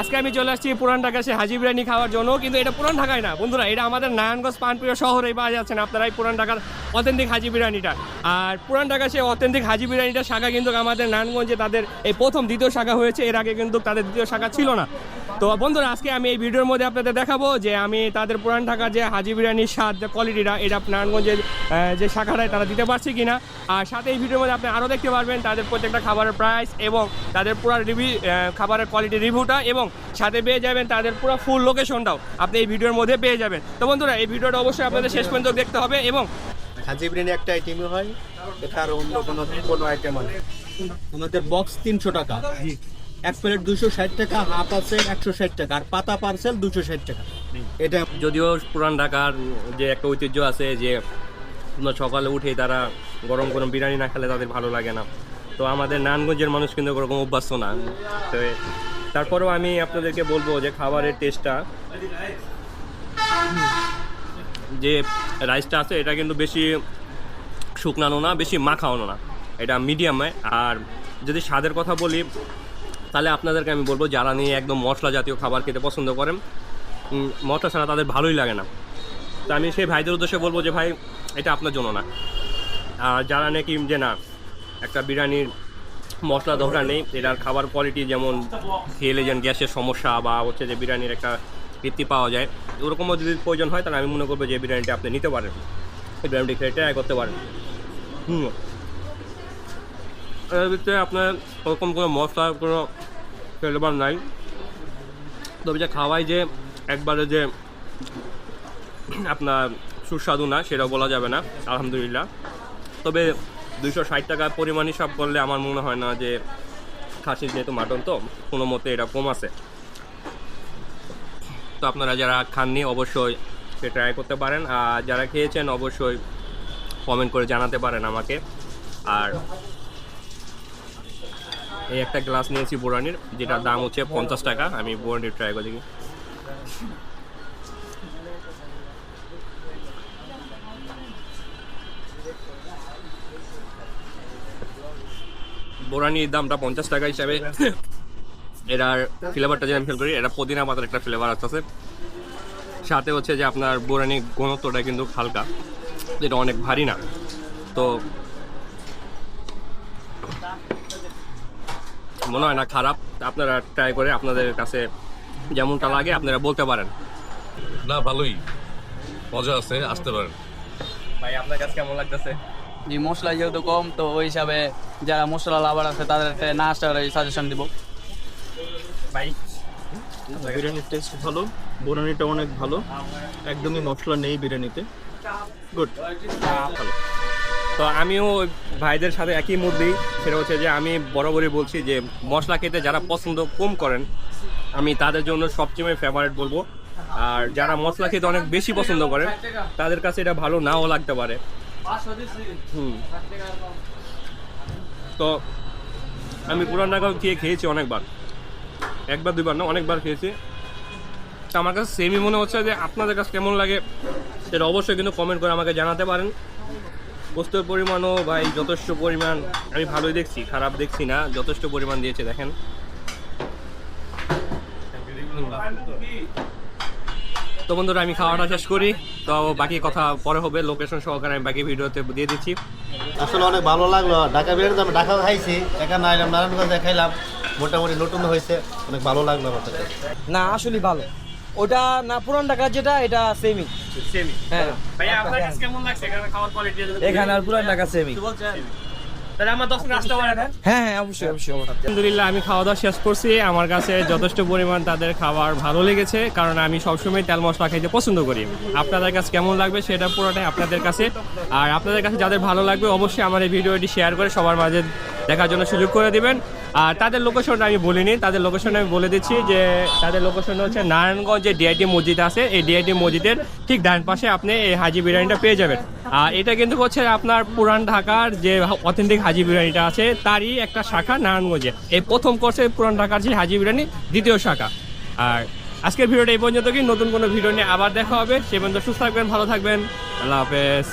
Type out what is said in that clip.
আজকে আমি চলে আসছি পুরান ঢাকা সে হাজি বিরিয়ানি খাওয়ার জন্য, কিন্তু এটা পুরান ঢাকায় না। বন্ধুরা, এটা আমাদের নারায়ণগঞ্জ পানপ্রিয় শহরে পাওয়া যাচ্ছেন আপনারা এই পুরান ঢাকার অথেন্টিক হাজি বিরিয়ানিটা। আর পুরান ঢাকা সে অথেন্টিক হাজি বিরিয়ানিটা শাখা কিন্তু আমাদের নারায়ণগঞ্জে তাদের এই প্রথম দ্বিতীয় শাখা হয়েছে। এর আগে কিন্তু তাদের দ্বিতীয় শাখা ছিল না। তো বন্ধুরা আজকে আমি এই ভিডিওর মধ্যে আপনাদের দেখাবো যে আমি তাদের পুরান ঢাকার যে হাজি বিরিয়ানির স্বাদ যে কোয়ালিটিটা এটা নারায়ণগঞ্জের যে শাখাটায় তারা দিতে পারছে কিনা। আর সাথে এই ভিডিওর মধ্যে আপনি আরও দেখতে পারবেন তাদের প্রত্যেকটা খাবারের প্রাইস এবং তাদের পুরো রিভিউ খাবারের কোয়ালিটি রিভিউটা এবং সাথে পেয়ে যাবেন তাদের পুরো ফুল লোকেশনটাও আপনি এই ভিডিওর মধ্যে পেয়ে যাবেন। তো বন্ধুরা এই ভিডিওটা অবশ্যই আপনাদের শেষ পর্যন্ত দেখতে হবে এবং হাজি বিরিয়ানি একটা আইটেমই হয় এটা আর অন্য কোনো কোনো আইটেম হয় না। আমাদের বক্স তিনশো টাকা। এক প্লেট দুশো ষাট টাকা হাফ আছে একশো ষাট টাকা আর পাতা পার্সেল দুশো ষাট টাকা। এটা যদিও পুরান ঢাকার যে একটা ঐতিহ্য আছে যে সকালে উঠে তারা গরম গরম বিরিয়ানি না খেলে তাদের ভালো লাগে না। তো আমাদের নানগঞ্জের মানুষ কিন্তু ওরকম অভ্যস্ত না। তো তারপরেও আমি আপনাদেরকে বলব যে খাবারের টেস্টটা যে রাইসটা আছে এটা কিন্তু বেশি শুকনানো না বেশি মাখানো না। এটা মিডিয়ামে আর যদি স্বাদের কথা বলি তাহলে আপনাদেরকে আমি বলব, যারা নিয়ে একদম মশলা জাতীয় খাবার খেতে পছন্দ করেন মশলা ছাড়া তাদের ভালোই লাগে না। তো আমি সেই ভাইদের উদ্দেশ্যে বলব যে, ভাই, এটা আপনার জন্য না। আর যারা নাকি যে না, একটা বিরিয়ানির মশলা দরকার নেই, এটার খাবার কোয়ালিটি যেমন খেলে যেন গ্যাসের সমস্যা বা হচ্ছে যে বিরিয়ানির একটা তৃপ্তি পাওয়া যায়, ওরকমও যদি প্রয়োজন হয়, তাহলে আমি মনে করব যে বিরিয়ানিটা আপনি নিতে পারেন। এই বিরিয়ানিটি খেয়ে ট্রাই করতে পারেন। হুম। এর ভিতরে আপনার ওরকম কোনো মশলা কোনো ফ্লেভার নাই। তবে যে খাওয়াই যে একবারে যে আপনার সুস্বাদু না সেটাও বলা যাবে না, আলহামদুলিল্লাহ। তবে দুইশো ষাট টাকা পরিমাণ হিসাব করলে আমার মনে হয় না যে খাসির যেহেতু মাটন তো, কোনো মতে এটা কম আছে। তো আপনারা যারা খাননি, অবশ্যই সে ট্রাই করতে পারেন, আর যারা খেয়েছেন, অবশ্যই কমেন্ট করে জানাতে পারেন আমাকে। আর এই একটা গ্লাস নিয়েছি বোরানির, যেটার দাম হচ্ছে পঞ্চাশ টাকা। আমি বোরানির ট্রাই করে দেখি। বোরানির দামটা পঞ্চাশ টাকা হিসাবে। এটার ফ্লেভারটা যে আমি ফিল করি, এটা পুদিনা পাতার একটা ফ্লেভার আসতেছে সাথে হচ্ছে যে আপনার বোরানি ঘনত্বটা কিন্তু হালকা, যেটা অনেক ভারী না। তো মনে হয় না খারাপ। আপনারা ট্রাই করে আপনাদের কাছে যেমনটা লাগে আপনারা বলতে পারেন। না ভালোই। মজা আছে আসতে পারেন। ভাই আপনার কাছে কেমন লাগতেছে? জি মশলা যেহেতু কম তো ওই হিসাবে যারা মশলা লাভার আছে তাদের না আসার সাজেশন দিব। ভাই বিরিয়ানির টেস্ট ভালো বোরানিটা অনেক ভালো। একদমই মশলা নেই বিরিয়ানিতে। গুড তো আমিও ভাইদের সাথে একই মুড সেটা হচ্ছে যে আমি বরাবরই বলছি যে মশলা খেতে যারা পছন্দ কম করেন, আমি তাদের জন্য সবচেয়ে ফেভারিট বলব। আর যারা মশলা খেতে অনেক বেশি পছন্দ করেন তাদের কাছে এটা ভালো নাও লাগতে পারে। হুম। তো আমি পুরান ঢাকা খেয়ে খেয়েছি অনেকবার। একবার, দুইবার না, অনেকবার খেয়েছি। তো আমার কাছে সেমই মনে হচ্ছে যে আপনাদের কাছে কেমন লাগে, সেটা অবশ্যই কিন্তু কমেন্ট করে আমাকে জানাতে পারেন। বস্তুর পরিমাণও ভাই যথেষ্ট পরিমাণ আমি ভালোই দেখছি খারাপ দেখছি না যথেষ্ট পরিমাণ দিয়েছে দেখেন। তো বন্ধুরা আমি খাওয়াটা শেষ করি তো বাকি কথা পরে হবে লোকেশন সহকারে আমি বাকি ভিডিওতে দিয়ে দিচ্ছি। আসলে অনেক ভালো লাগল ঢাকা বিরিয়ানি তো আমি ঢাকাও খাইছি এখানে আইলাম নারায়ণগঞ্জে খাইলাম মোটামুটি নতুন হয়েছে অনেক ভালো লাগল আমার না আসলে ভালো। ওটা না পুরান ঢাকা যেটা এটা সেমি সেমি হ্যাঁ। ভাই আপনার কাছে কেমন লাগছে? এখানে খাওয়ার কোয়ালিটি এখানে আর পুরান ঢাকা সেমি হ্যাঁ হ্যাঁ অবশ্যই অবশ্যই অবশ্যই। আলহামদুলিল্লাহ আমি খাওয়া দাওয়া শেষ করছি। আমার কাছে যথেষ্ট পরিমাণ তাদের খাবার ভালো লেগেছে কারণ আমি সবসময় তেল মশলা খাইতে পছন্দ করি। আপনাদের কাছে কেমন লাগবে সেটা পুরোটাই আপনাদের কাছে। আর আপনাদের কাছে যাদের ভালো লাগবে অবশ্যই আমার এই ভিডিওটি শেয়ার করে সবার মাঝে দেখার জন্য সুযোগ করে দিবেন। আর তাদের লোকেশনটা আমি বলিনি, তাদের লোকেশন আমি বলে দিচ্ছি যে তাদের লোকেশন হচ্ছে নারায়ণগঞ্জ যে ডিআইটি মসজিদ আছে, এই ডিআইটি মসজিদের ঠিক ডান পাশে আপনি এই হাজি বিরিয়ানিটা পেয়ে যাবেন। আর এটা কিন্তু হচ্ছে আপনার পুরান ঢাকার যে অথেন্টিক হাজি বিরিয়ানিটা আছে, তারই একটা শাখা নারায়ণগঞ্জে। এই প্রথম কোর্সে পুরান ঢাকার যে হাজি বিরিয়ানি, দ্বিতীয় শাখা। আর আজকের ভিডিওটা এই পর্যন্ত কি নতুন কোনো ভিডিও নিয়ে আবার দেখা হবে। সে পর্যন্ত সুস্থ থাকবেন, ভালো থাকবেন। আল্লাহ হাফেজ।